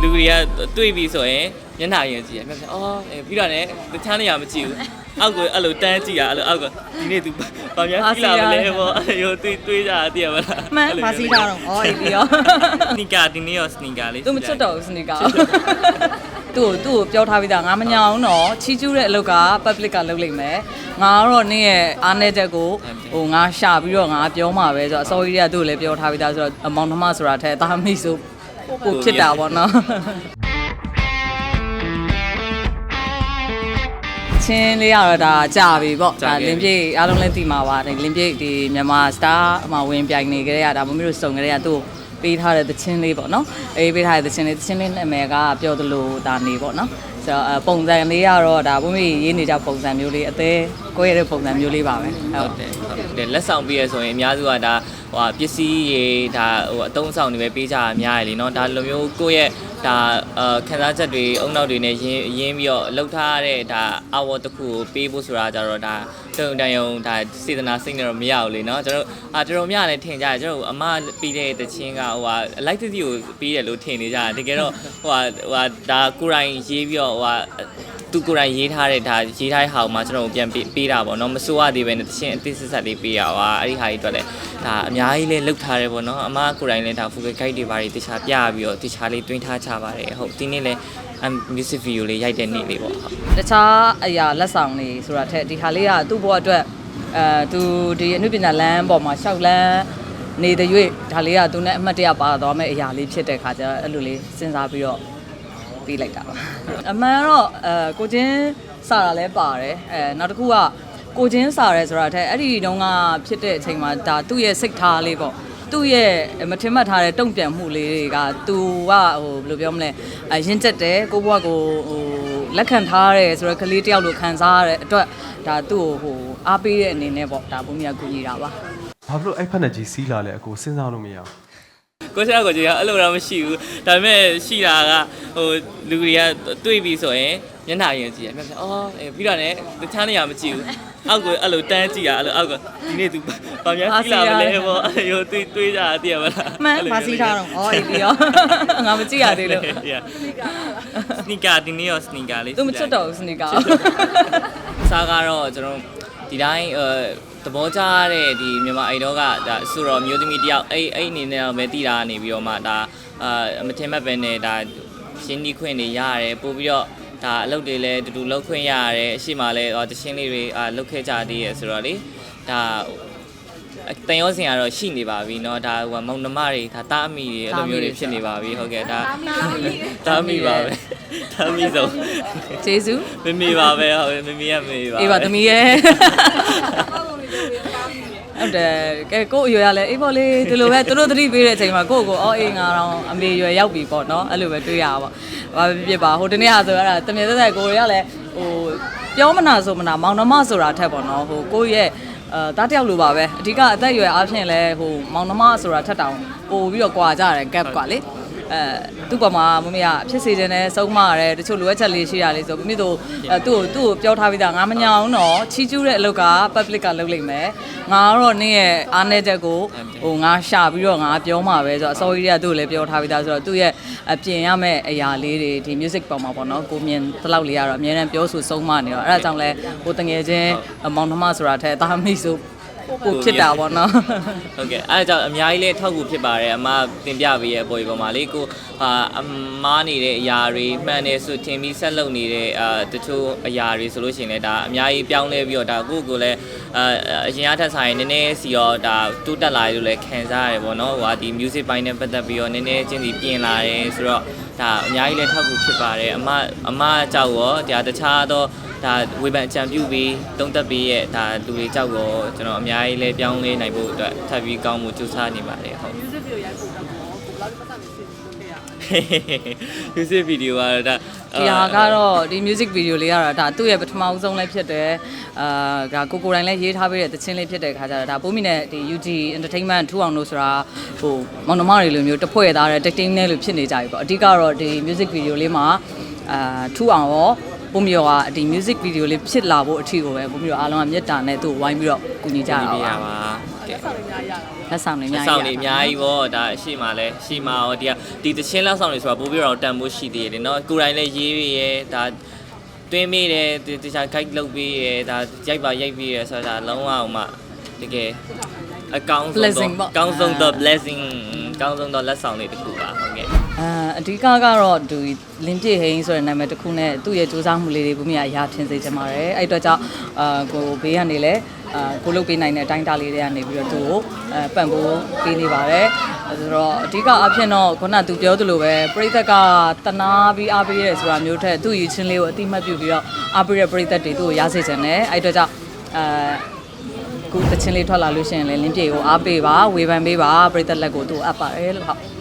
လူတွေကတွေ့ပြီဆိုရင်မျက်နှာရင်ကြည့်ရမျက်နှာအော်အေးပြီးတော့လည်းတခြားနေရာမကြည့်ဘူးအောက်ကအဲ့လိုတန်းကြည့်ရအဲ့လိုအောက်ကဒီနေ့ तू ဘာများကြည့်လာမလဲပေါ့အဲ့လိုတွေ့တွေ့ကြတာသိရမလားမှန်ပါစီးထားတော့ဩအေးပြီးတော့စနီကာဒီနေ့ရောစနီကာလေးသူမချွတ်တော့ဘူးစနီကာသူ့ကိုသူ့ကိုပြောထားပြီးသားငါမညာအောင်တော့ချီးကျူးတဲ့အလုပ်က public ကလုပ်လိမ့်မယ်ငါကတော့နင့်ရဲ့အားနေချက်ကိုဟိုငါရှာပြီးတော့ငါပြောမှာပဲဆိုတော့အစောကြီးကသူ့ကိုလည်းပြောထားပြီးသားဆိုတော့အမောင်နှမဆိုတာထဲအသားမိဆို ပိုဖြစ်တာပေါ့နော်ချင်းလေးရတော့ဒါကြာပြီပေါ့ဒါလင်းပြည့်အားလုံးလည်းသိမှာပါဒါလင်းပြည့်ဒီမြန်မာစတာအမဝင်ပြိုင်နေကြတဲ့ကဒါမမေတို့စုံကြတဲ့ကသူ့ ပေးထားတဲ့သချင်းလေးပေါ့နော်အေးပေးထားတဲ့သချင်းလေးသချင်းလေးနာမည်ကပြောသလိုဒါနေပေါ့နော်ဆိုတော့အပုံစံလေးကတော့ဒါဘုမေရေးနေကြပုံစံမျိုးလေးအသေးကိုယ့်ရဲ့ပုံစံမျိုးလေးပါပဲ ဟုတ်တယ်ဟုတ်တယ်လက်ဆောင်ပေးရဆိုရင်အများစုကဒါဟိုပစ္စည်းရေဒါဟိုအတုံးဆောင်တွေပဲပေးကြတာအများရည်လीเนาะဒါလိုမျိုးကိုယ့်ရဲ့ ဒါခန်းစားချက်တွေအုံနောက်တွေနဲ့ရင်းရင်းပြီးတော့လှုပ်ထားတဲ့ဒါ award တစ်ခုကိုပေးဖို့ဆိုတာကြတော့ဒါတုံတန်ယုံဒါစေတနာစိတ်နဲ့တော့မရဘူးလေနော်ကျွန်တော်အာကျွန်တော်မြလည်းထင်ကြတယ်ကျွန်တော်အမပြီးတဲ့တခြင်းကဟိုဟာ light တိကိုပြီးတယ်လို့ထင်နေကြတာတကယ်တော့ဟိုဟာဟိုဟာဒါကိုယ်တိုင်ရေးပြီးတော့ဟိုဟာသူကိုယ်တိုင်ရေးထားတဲ့ဒါရေးထားတဲ့ဟာကိုမှကျွန်တော်ပြန်ပေးတာပေါ့နော်မစိုးရသေးပဲနဲ့တခြင်းအသိစစ်ဆက်လေးပေးရပါအဲ့ဒီဟာကြီးအတွက်လည်း ဒါအများကြီးလေးလောက်ထားတယ်ပေါ့နော်အမကိုယ်တိုင်လည်းဒါ focal guide တွေပါတယ်တခြားပြပြီးတော့တခြားလေးတွင်းထားချပါတယ်ဟုတ်ဒီနေ့လည်း music video လေးရိုက်တဲ့နေ့လေးပေါ့ဟုတ်တခြားအရာလက်ဆောင်လေးဆိုတာထက်ဒီဟာလေးကသူ့ဘဝအတွက်အဲသူဒီအနုပညာလမ်းပေါ်မှာရှောက်လန်းနေတဲ့၍ဒါလေးကသူနဲ့အမှတ်တရပါသွားမယ့်အရာလေးဖြစ်တဲ့ခါကျအဲ့လိုလေးစဉ်းစားပြီးတော့ပြီးလိုက်တာပါအမှန်တော့အဲကိုချင်းစာတာလည်းပါတယ်အဲနောက်တစ်ခုက ကိုချင်းစာရဲဆိုတာထက်အဲ့ဒီတုန်းကဖြစ်တဲ့အချိန်မှာဒါသူ့ရဲ့စိတ်ထားလေးပေါ့သူ့ရဲ့မထင်မှတ်ထားတဲ့တုံ့ပြန်မှုလေးတွေကသူကဟိုဘယ်လိုပြောမလဲအရင်ကျက်တယ်ကိုဘွားကိုဟိုလက်ခံထားရဲဆိုတော့ကလေးတယောက်လိုခံစားရတဲ့အတွက်ဒါသူ့ကိုဟိုအားပေးတဲ့အနေနဲ့ပေါ့ဒါဘုံမြတ်ကူညီတာပါဘာဖြစ်လို့အဲ့ဖက်နဲ့ကြီးစီးလာလဲအကိုစဉ်းစားလို့မရဘူး ကိုရှာကိုကြီးကအဲ့လိုတော့မရှိဘူးဒါပေမဲ့ရှိတာကဟိုလူတွေကတွေ့ပြီဆိုရင်မျက်နှာရင်ကြည့်ရမျက်နှာအော်အေးပြီးတော့လည်းတခြားနေရာမကြည့်ဘူးအောက်ကအဲ့လိုတန်းကြည့်ရအဲ့လိုအောက်ကဒီနေ့ तू ဘာများကြည့်လာမလဲပေါ့အဲ့လိုတွေ့တွေ့ကြတာသိရမလားမှန်ပါစီးထားတော့ဩအေးပြီးတော့ငါမကြည့်ရသေးလို့စနီကာဒီနေ့ရောစနီကာလေးသူမချွတ်တော့ဘူးစနီကာစားကတော့ကျွန်တော်ဒီတိုင်းအဲသ ဘောကျတဲ့ဒီမြန်မာအိမ်တော့ကဒါဆိုတော့မျိုးသမီးတယောက်အဲ့အဲ့အနေနဲ့တော့ပဲတည်တာနေပြီးတော့မှဒါအာမထင်မှတ်ပဲနဲ့ဒါရှင်းဒီခွင့်တွေရရတယ်ပို့ပြီးတော့ဒါအလုပ်တွေလည်းတူတူလုပ်ခွင့်ရရတယ်အရှိမလဲတရှင်းလေးတွေအာလုပ်ခဲ့ကြသေးရဆိုတော့လေဒါ တန်ရောစင်ကတော့ရှိနေပါပြီเนาะဒါဟိုမောင်နှမတွေဒါတားအမိတွေအဲ့လိုမျိုးတွေဖြစ်နေပါပြီဟုတ်ကဲ့ဒါတားမိပါပဲတားမိဆုံး ကျေးဇူး မမေပါပဲဟုတ်မမေကမေပါ အေးပါသမီးရဲ့ဟုတ်တယ်ကဲကို့အရွယ်ရလဲအေးပေါ့လေဒီလိုပဲသူတို့သတိပေးတဲ့အချိန်မှာကို့ကိုအော်အေးငါတော့အမေရွယ်ရောက်ပြီပေါ့နော်အဲ့လိုပဲတွေးရတာပေါ့ဘာဖြစ်ဖြစ်ပါဟိုတနေ့ဟာဆိုရတာတမင်သက်သက်ကိုရလဲဟိုပြောမနာဆိုမနာမောင်နှမဆိုတာထက်ပေါ့နော်ဟိုကိုယ့်ရဲ့ အဲတားတယောက်လိုပါပဲအဓိကအသက်အရွယ်အားဖြင့်လဲဟိုမောင်နှမဆိုတာထက်တောင်ပို့ပြီးတော့ကြွာကြတယ် gap กว่าလေ အဲသူ့ပေါ်မှာမမေကဖြစ်စေခြင်းနဲ့စုံမရတယ်တချို့လိုအပ်ချက်လေးရှိရလေးဆိုမမေတို့အဲသူ့ကိုသူ့ကိုပြောထားပြီးသားငါမညာအောင်တော့ချီးကျူးတဲ့အလုပ်က public ကလုပ်လိမ့်မယ်ငါကတော့နင့်ရဲ့အားနေချက်ကိုဟိုငါရှာပြီးတော့ငါပြောမှာပဲဆိုတော့အစောကြီးကသူ့ကိုလည်းပြောထားပြီးသားဆိုတော့သူ့ရဲ့အပြင်ရမယ့်အရာလေးတွေဒီ music ပေါ်မှာပေါ့နော်ကိုမြင်တလောက်လေးကတော့အများနဲ့ပြောဆိုစုံမနေတော့အဲ့ဒါကြောင့်လဲဟိုတငယ်ချင်းမောင်နှမဆိုတာထဲအသားမိဆို ပိုဖြစ်တာပေါ့နော်ဟုတ်ကဲ့အဲဒါကြောင့်အများကြီးလေးထောက်ကူဖြစ်ပါတယ်အမတင်ပြပေးရဲ့ပေါ်ပေါ်မှာလေကိုဟာအမားနေတဲ့အရာတွေမှန်တယ်ဆိုထင်ပြီးဆက်လုပ်နေတဲ့အာတချို့အရာတွေဆိုလို့ရှိရင်လည်းဒါအများကြီးပြောင်းလဲပြီးတော့ဒါကိုယ့်ကိုယ်လည်းအာအရင်အထက်ဆိုင်နည်းနည်းစီရောဒါတိုးတက်လာတယ်လို့လည်းခံစားရတယ်ပေါ့နော်ဟိုဟာဒီ music ပိုင်းနဲ့ပတ်သက်ပြီးတော့နည်းနည်းချင်းစီပြင်လာတယ်ဆိုတော့ ဒါအများကြီးလည်းထောက်ကူဖြစ်ပါတယ်အမအမကြောက်ရောဒါတခြားသောဒါဝေဖန်အကြံပြုပြီးတုံးသက်ပြီးရဲ့ဒါလူတွေကြောက်ရောကျွန်တော်အများကြီးလည်းပြောင်းလဲနိုင်ဖို့အတွက်ထပ်ပြီးကောင်းမှုကြိုးစားနေပါတယ်ဟုတ် music video ရိုက်ဖို့တော့ဘယ်လောက်ပတ်သက်နေဖြစ်နေရ music video ကတော့ဒါဒီဟာကတော့ဒီ music video လေးကတော့ဒါသူ့ရဲ့ပထမဦးဆုံးလည်းဖြစ်တယ်အာဒါကိုကိုယ်တိုင်လည်းရေးထားပေးတဲ့သချင်းလေးဖြစ်တဲ့ခါကျတော့ဒါပိုးမိနဲ့ဒီ UG entertainment ထူအောင်လို့ဆိုတာဟိုမောင်နှမတွေလိုမျိုးတစ်ဖွဲ့သားတဲ့ team နဲ့လို့ဖြစ်နေကြပြီပေါ့အဓိကတော့ဒီ music video လေးမှာအာထူအောင်ရောပုံမျိုးကဒီ music video လေးဖြစ်လာဖို့အထီကိုပဲပုံမျိုးအားလုံးကမြတ်တာနဲ့သူ့ကိုဝိုင်းပြီးတော့ကူညီကြတာပေး ရ ပါ ပါကဲ လက်ဆောင်တွေအများကြီး ဆောင်နေအများကြီးပေါ့ဒါအရှိမလဲရှိမရောဒီကဒီတချင်းလက်ဆောင်တွေဆိုတာပို့ပြီးတော့တန်ဖို့ရှိသေးတယ်เนาะကိုယ်တိုင်လည်းရေးရရဲဒါတွင်းမိတယ်တခြား guide လုပ်ပြီးရဒါရိုက်ပါရိုက်ပြီးရဆိုတာလုံးဝအောင်မှတကယ်အကောင်းဆုံး Blessing ပေါ့ အကောင်းဆုံးတော့ blessing အကောင်းဆုံးတော့လက်ဆောင်လေးတစ်ခုပါဟုတ်ကဲ့ အာအဓိကကတော့ဒီလင်းပြည့်ဟိန်းဆိုတဲ့နာမည်တစ်ခုနဲ့သူ့ရဲ့စူးစမ်းမှုလေးတွေဘုမရအရာထင်စေချင်ပါတယ်အဲ့အတွက်ကြောင့်အာကိုဘေးကနေလဲအာကိုလုတ်ပေးနိုင်တဲ့အတိုင်းအတာလေးတွေကနေပြီးတော့သူ့ကိုအဲပံ့ပိုးပေးနေပါတယ်ဆိုတော့အဓိကအဖြစ်တော့ခုနကသူပြောသလိုပဲပြိသက်ကတနာပြီးအားပေးရဲဆိုတာမျိုးထက်သူ့ရည်ချင်းလေးကိုအတိမတ်ပြုပြီးတော့အားပေးတဲ့ပြိသက်တွေသူ့ကိုရစေချင်တယ်အဲ့အတွက်ကြောင့်အာခုတချင်းလေးထွက်လာလို့ရှိရင်လည်းလင်းပြေကိုအားပေးပါဝေဖန်ပေးပါပြိသက်လက်ကိုသူ့အပ်ပါတယ်လို့ဟုတ်